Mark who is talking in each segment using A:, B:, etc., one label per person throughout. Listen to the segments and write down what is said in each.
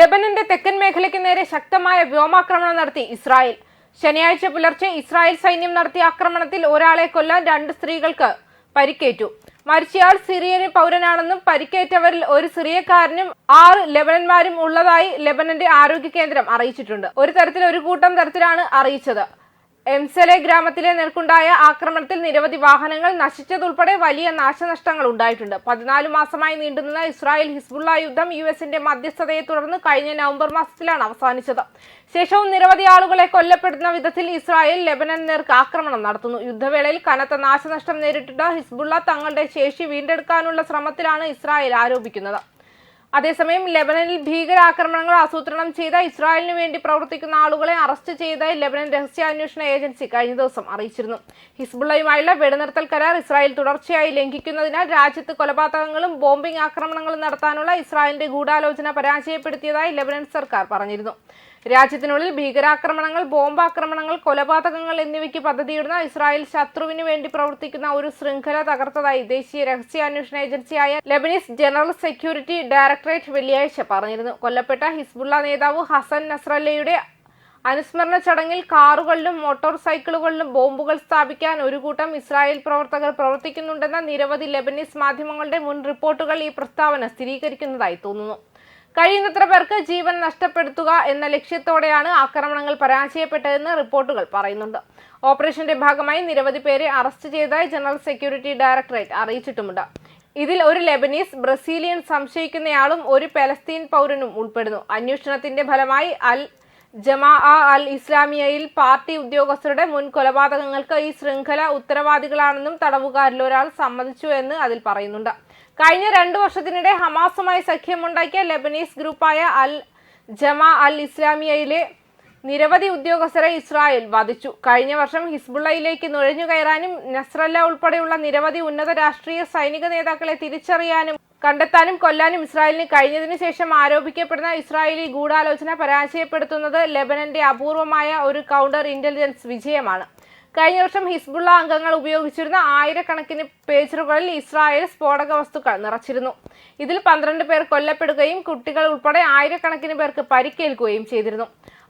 A: ലെബനന്റെ തെക്കൻ മേഖലയ്ക്ക് നേരെ ശക്തമായ വ്യോമാക്രമണം നടത്തി ഇസ്രായേൽ. ശനിയാഴ്ച പുലർച്ചെ ഇസ്രായേൽ സൈന്യം നടത്തിയ ആക്രമണത്തിൽ ഒരാളെ കൊല്ലാൻ രണ്ട് സ്ത്രീകൾക്ക് പരിക്കേറ്റു. മരിച്ചയാൾ സിറിയൻ പൗരനാണെന്നും പരിക്കേറ്റവരിൽ ഒരു സിറിയക്കാരനും ആറ് ലെബനന്മാരും ഉള്ളതായി ലെബനന്റെ ആരോഗ്യ കേന്ദ്രം അറിയിച്ചിട്ടുണ്ട്. ഒരു തരത്തിൽ ഒരു കൂട്ടം തരത്തിലാണ് അറിയിച്ചത്. എംസലെ ഗ്രാമത്തിലെ നേർക്കുണ്ടായ ആക്രമണത്തിൽ നിരവധി വാഹനങ്ങൾ നശിച്ചതുൾപ്പെടെ വലിയ നാശനഷ്ടങ്ങൾ ഉണ്ടായിട്ടുണ്ട്. പതിനാല് മാസമായി നീണ്ടുനിന്ന ഇസ്രായേൽ ഹിസ്ബുള്ള യുദ്ധം യു എസിന്റെ മധ്യസ്ഥതയെ തുടർന്ന് കഴിഞ്ഞ നവംബർ മാസത്തിലാണ് അവസാനിച്ചത്. ശേഷവും നിരവധി ആളുകളെ കൊല്ലപ്പെടുന്ന വിധത്തിൽ ഇസ്രായേൽ ലെബനൻ നേർക്ക് ആക്രമണം നടത്തുന്നു. യുദ്ധവേളയിൽ കനത്ത നാശനഷ്ടം നേരിട്ടിട്ട് ഹിസ്ബുള്ള തങ്ങളുടെ ശേഷി വീണ്ടെടുക്കാനുള്ള ശ്രമത്തിലാണ് ഇസ്രായേൽ ആരോപിക്കുന്നത്. അതേസമയം ലെബനനിൽ ഭീകരാക്രമണങ്ങൾ ആസൂത്രണം ചെയ്ത ഇസ്രായേലിന് വേണ്ടി പ്രവർത്തിക്കുന്ന ആളുകളെ അറസ്റ്റ് ചെയ്തതായി ലെബനൻ രഹസ്യാന്വേഷണ ഏജൻസി കഴിഞ്ഞ ദിവസം അറിയിച്ചിരുന്നു. ഹിസ്ബുള്ളയുമായുള്ള വെടിനിർത്തൽ കരാർ ഇസ്രായേൽ തുടർച്ചയായി ലംഘിക്കുന്നതിനാൽ രാജ്യത്ത് കൊലപാതകങ്ങളും ബോംബിംഗ് ആക്രമണങ്ങളും നടത്താനുള്ള ഇസ്രായേലിന്റെ ഗൂഢാലോചന പരാജയപ്പെടുത്തിയതായി ലെബനൻ സർക്കാർ പറഞ്ഞിരുന്നു. രാജ്യത്തിനുള്ളിൽ ഭീകരാക്രമണങ്ങൾ ബോംബാക്രമണങ്ങൾ കൊലപാതകങ്ങൾ എന്നിവയ്ക്ക് പദ്ധതിയിടുന്ന ഇസ്രായേൽ ശത്രുവിനു വേണ്ടി പ്രവർത്തിക്കുന്ന ഒരു ശൃംഖല തകർത്തതായി ദേശീയ രഹസ്യാന്വേഷണ ഏജൻസിയായ ലെബനീസ് ജനറൽ സെക്യൂരിറ്റി ഡയറക്ടറേറ്റ് വെള്ളിയാഴ്ച പറഞ്ഞിരുന്നു. കൊല്ലപ്പെട്ട ഹിസ്ബുള്ള നേതാവ് ഹസൻ നസ്രല്ലയുടെ അനുസ്മരണ ചടങ്ങിൽ കാറുകളിലും മോട്ടോർ സൈക്കിളുകളിലും ബോംബുകൾ സ്ഥാപിക്കാൻ ഒരു കൂട്ടം ഇസ്രായേൽ പ്രവർത്തകർ പ്രവർത്തിക്കുന്നുണ്ടെന്ന നിരവധി ലെബനീസ് മാധ്യമങ്ങളുടെ മുൻ റിപ്പോർട്ടുകൾ ഈ പ്രസ്താവന സ്ഥിരീകരിക്കുന്നതായി തോന്നുന്നു. കഴിയുന്നത്ര പേർക്ക് ജീവൻ നഷ്ടപ്പെടുത്തുക എന്ന ലക്ഷ്യത്തോടെയാണ് ആക്രമണങ്ങൾ പരാജയപ്പെട്ടതെന്ന് റിപ്പോർട്ടുകൾ പറയുന്നുണ്ട്. ഓപ്പറേഷന്റെ ഭാഗമായി നിരവധി പേരെ അറസ്റ്റ് ചെയ്തതായി ജനറൽ സെക്യൂരിറ്റി ഡയറക്ടറേറ്റ് അറിയിച്ചിട്ടുമുണ്ട്. ഇതിൽ ഒരു ലെബനീസ് ബ്രസീലിയൻ സംശയിക്കുന്നയാളും ഒരു പലസ്തീൻ പൗരനും ഉൾപ്പെടുന്നു. അന്വേഷണത്തിന്റെ ഫലമായി അൽ ജമാ അൽ ഇസ്ലാമിയയിൽ പാർട്ടി ഉദ്യോഗസ്ഥരുടെ മുൻ കൊലപാതകങ്ങൾക്ക് ഈ ശൃംഖല ഉത്തരവാദികളാണെന്നും തടവുകാരിലൊരാൾ സമ്മതിച്ചു എന്ന് അതിൽ പറയുന്നുണ്ട്. കഴിഞ്ഞ രണ്ടു വർഷത്തിനിടെ ഹമാസുമായി സഖ്യമുണ്ടാക്കിയ ലെബനീസ് ഗ്രൂപ്പായ അൽ ജമാ അൽ ഇസ്ലാമിയയിലെ നിരവധി ഉദ്യോഗസ്ഥരെ ഇസ്രായേൽ വധിച്ചു. കഴിഞ്ഞ വർഷം ഹിസ്ബുള്ളയിലേക്ക് നുഴഞ്ഞു കയറാനും നസ്രല്ല ഉൾപ്പെടെയുള്ള നിരവധി ഉന്നത രാഷ്ട്രീയ സൈനിക നേതാക്കളെ തിരിച്ചറിയാനും കണ്ടെത്താനും കൊല്ലാനും ഇസ്രായേലിന് കഴിഞ്ഞതിനു ശേഷം ആരോപിക്കപ്പെടുന്ന ഇസ്രായേലി ഗൂഢാലോചന പരാജയപ്പെടുത്തുന്നത് ലെബനന്റെ അപൂർവമായ ഒരു കൗണ്ടർ ഇന്റലിജൻസ് വിജയമാണ്. കഴിഞ്ഞ വർഷം ഹിസ്ബുള്ള അംഗങ്ങൾ ഉപയോഗിച്ചിരുന്ന ആയിരക്കണക്കിന് പേജറുകളിൽ ഇസ്രായേൽ സ്ഫോടക വസ്തുക്കൾ നിറച്ചിരുന്നു. ഇതിൽ പന്ത്രണ്ട് പേർ കൊല്ലപ്പെടുകയും കുട്ടികൾ ഉൾപ്പെടെ ആയിരക്കണക്കിന് പേർക്ക് പരിക്കേൽക്കുകയും ചെയ്തിരുന്നു.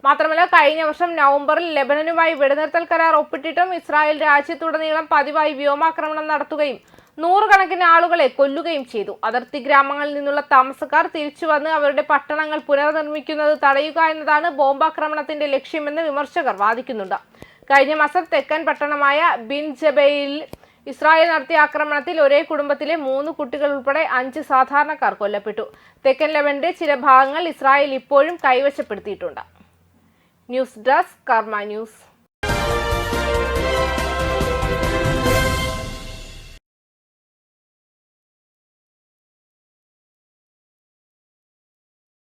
A: മാത്രമല്ല കഴിഞ്ഞ വർഷം നവംബറിൽ ലെബനനുമായി വെടിനിർത്തൽ കരാർ ഒപ്പിട്ടിട്ടും ഇസ്രായേൽ രാജ്യത്തുടനീളം പതിവായി വ്യോമാക്രമണം നടത്തുകയും നൂറുകണക്കിന് ആളുകളെ കൊല്ലുകയും ചെയ്തു. അതിർത്തി ഗ്രാമങ്ങളിൽ നിന്നുള്ള താമസക്കാർ തിരിച്ചു വന്ന് അവരുടെ പട്ടണങ്ങൾ പുനർനിർമ്മിക്കുന്നത് തടയുക എന്നതാണ് ബോംബാക്രമണത്തിന്റെ ലക്ഷ്യമെന്ന് വിമർശകർ വാദിക്കുന്നുണ്ട്. കഴിഞ്ഞ മാസം തെക്കൻ പട്ടണമായ ബിൻ ജബയിൽ ഇസ്രായേൽ നടത്തിയ ആക്രമണത്തിൽ ഒരേ കുടുംബത്തിലെ മൂന്ന് കുട്ടികൾ ഉൾപ്പെടെ അഞ്ച് സാധാരണക്കാർ കൊല്ലപ്പെട്ടു. തെക്കൻ ലെബന്റെ ചില ഭാഗങ്ങൾ ഇസ്രായേൽ ഇപ്പോഴും കൈവശപ്പെടുത്തിയിട്ടുണ്ട്. News desk Karma news.